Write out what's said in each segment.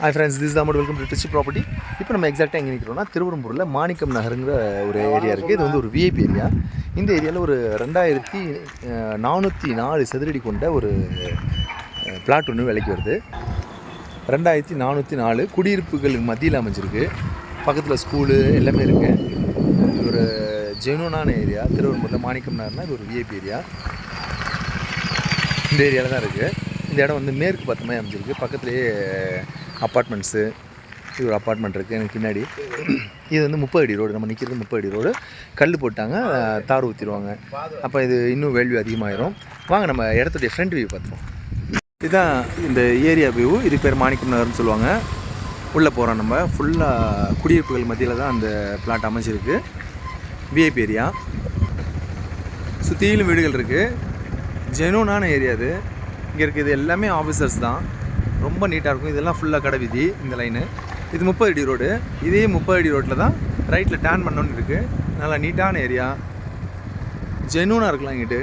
Hi friends this தான் welcome to Richie property இப்போ நம்ம எக்ஸாக்டாக எங்கே நிற்கிறோம்னா திருவரம்பூரில் மாணிக்கம் நகருங்கிற ஒரு ஏரியா இருக்குது இது வந்து ஒரு விஐபி ஏரியா இந்த ஏரியாவில் ஒரு ரெண்டாயிரத்தி நானூற்றி நாலு சதுரடி கொண்ட ஒரு பிளாட் ஒன்று விலைக்கு வருது. ரெண்டாயிரத்தி நானூற்றி நாலு குடியிருப்புகளுக்கு மத்தியில் அமைஞ்சிருக்கு. பக்கத்தில் ஸ்கூலு எல்லாமே இருக்குது ஒரு ஜெனுனான ஏரியா திருவரம்பூரில் மாணிக்கம் நகர்னா இது ஒரு விஐபி ஏரியா இந்த ஏரியாவில் தான் இருக்குது இந்த இடம் வந்து மேற்கு மாதிரி அமைஞ்சிருக்கு. பக்கத்துலேயே அப்பார்ட்மெண்ட்ஸு இது ஒரு அப்பார்ட்மெண்ட் இருக்குது எனக்கு பின்னாடி. இது வந்து முப்பது அடி ரோடு நம்ம நிற்கிறது முப்பது அடி ரோடு. கல் போட்டாங்க தார் ஊற்றிடுவாங்க அப்போ இது இன்னும் வேல்யூ அதிகமாகிடும் வாங்க நம்ம இடத்துடைய ஃப்ரண்ட் வியூ பார்த்துருவோம் இதுதான் இந்த ஏரியா வியூ இது பேர் மாணிக்கம் நகர்னு சொல்லுவாங்க. உள்ளே போகிறோம் நம்ம. ஃபுல்லாக குடியிருப்புகள் மத்தியில் தான் அந்த பிளாட் அமைஞ்சிருக்கு. விஐபி ஏரியா சுற்றிலும் வீடுகள் இருக்குது ஜெனூனான ஏரியா இது இங்கே இருக்குது எல்லாமே ஆஃபீஸர்ஸ் தான். ரொம்ப நீட்டாக இருக்கும். இதெல்லாம் ஃபுல்லாக கடை வீதி இந்த லைனு இது முப்பது அடி ரோடு இதே முப்பது அடி ரோட்டில் தான் ரைட்டில் டேன் பண்ணோன்னு இருக்குது நல்லா நீட்டான ஏரியா ஜெனூனாக இருக்கலாம் இங்கிட்டு.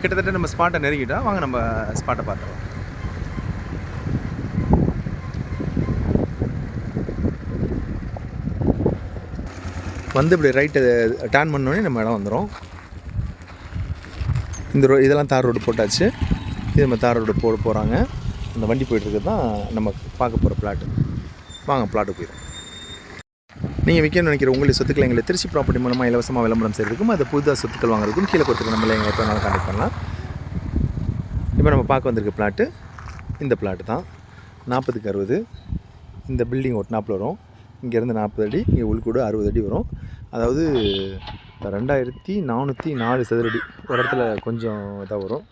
கிட்டத்தட்ட நம்ம ஸ்பாட்டை நெருங்கிட்டோம் வாங்க நம்ம ஸ்பாட்டை பார்த்துருவோம் வந்து இப்படி ரைட்டு டேன் பண்ணோடனே நம்ம இடம் வந்துடும் இந்த ரோ இதெல்லாம் தார் ரோடு போட்டாச்சு. இது நம்ம தார் ரோடு போட போகிறாங்க அந்த வண்டி போயிட்டுருக்கு தான் நம்ம பார்க்க போகிற பிளாட்டு வாங்க பிளாட்டு போயிடும் நீங்கள் விற்கணும்னு நினைக்கிற உங்களுடைய சொத்துக்களை எங்களை திருச்சி ப்ராப்பர்ட்டி மூலமாக இலவசமாக விளம்பரம் செய்கிறதுக்கும் அதை புதுதாக சொத்துக்கள் வாங்குறதுக்கும் கீழே கொடுத்துருக்க நம்மளை எங்களை எப்போ வேணாலும் கான்டெக்ட் பண்ணலாம். இப்போ நம்ம பார்க்க வந்திருக்க பிளாட்டு இந்த பிளாட்டு தான். நாற்பதுக்கு அறுபது. இந்த பில்டிங் ஒட்டினாப்பில் வரும். இங்கேருந்து நாற்பது அடி இங்கே உள்கூடு அறுபது அடி வரும். அதாவது ரெண்டாயிரத்தி நானூற்றி நாலு சதுரடி ஒரு இடத்துல கொஞ்சம் இதாக வரும்.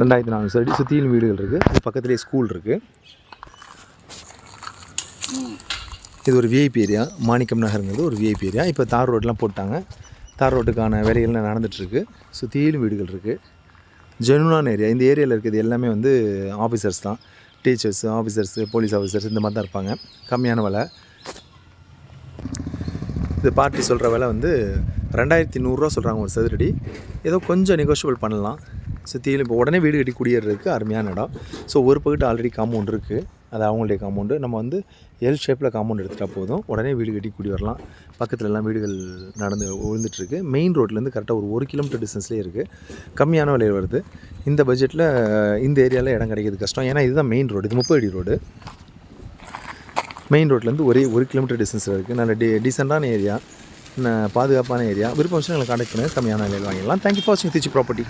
ரெண்டாயிரத்தி நானூறு சதுரடி சுற்றியும் வீடுகள் இருக்குது பக்கத்துலேயே ஸ்கூல் இருக்குது இது ஒரு விஐபி ஏரியா மாணிக்கம் நகருங்கிறது ஒரு விஐபி ஏரியா இப்போ தார் ரோடெலாம் போட்டாங்க. தார் ரோட்டுக்கான வேலைகள்லாம் நடந்துகிட்ருக்கு சுற்றிலும் வீடுகள் இருக்குது ஜெனுனான ஏரியா இந்த ஏரியாவில் இருக்கிறது எல்லாமே வந்து ஆஃபீஸர்ஸ் தான். டீச்சர்ஸ் ஆஃபீஸர்ஸு போலீஸ் ஆஃபீஸர்ஸ் இந்த மாதிரி தான் இருப்பாங்க. கம்மியான விலை. இது பார்ட்டி சொல்கிற விலை வந்து ரெண்டாயிரத்தி நூறுரூவா சொல்கிறாங்க ஒரு சதுரடி. ஏதோ கொஞ்சம் நெகோஷியபிள் பண்ணலாம். சுற்றிலும் இப்போ உடனே வீடு கட்டி குடியேறதுக்கு அருமையான இடம். ஸோ ஒரு பக்கத்து ஆல்ரெடி காம்பவுண்ட் இருக்குது அது அவங்களுடைய காம்பவுண்டு நம்ம வந்து எல் ஷேப்பில் காம்பவுண்ட் எடுத்துகிட்டா போதும். உடனே வீடு கட்டி குடி வரலாம். பக்கத்துல எல்லாம் வீடுகள் நடந்து விழுந்துட்டுருக்கு மெயின் ரோட்லேருந்து கரெக்டாக ஒரு ஒரு கிலோமீட்டர் டிஸ்டன்ஸ்லேயே இருக்குது கம்மியான விலையில் வருது. இந்த பட்ஜெட்டில் இந்த ஏரியாவில் இடம் கிடைக்கிறது கஷ்டம். ஏன்னா இதுதான் மெயின் ரோடு இது முப்பது அடி ரோடு மெயின் ரோட்லேருந்து ஒரே ஒரு கிலோமீட்டர் டிஸ்டன்ஸில் இருக்குது நல்ல டி டீசெண்டான ஏரியா பாதுகாப்பான ஏரியா. விருப்பம் வச்சு எங்களை கான்டாக்ட் பண்ணுங்கள் கம்மியான விலையில் வாங்கிடலாம். தேங்க்யூ ஃபார் வாட்சிங் திருச்சி ப்ராப்பர்ட்டி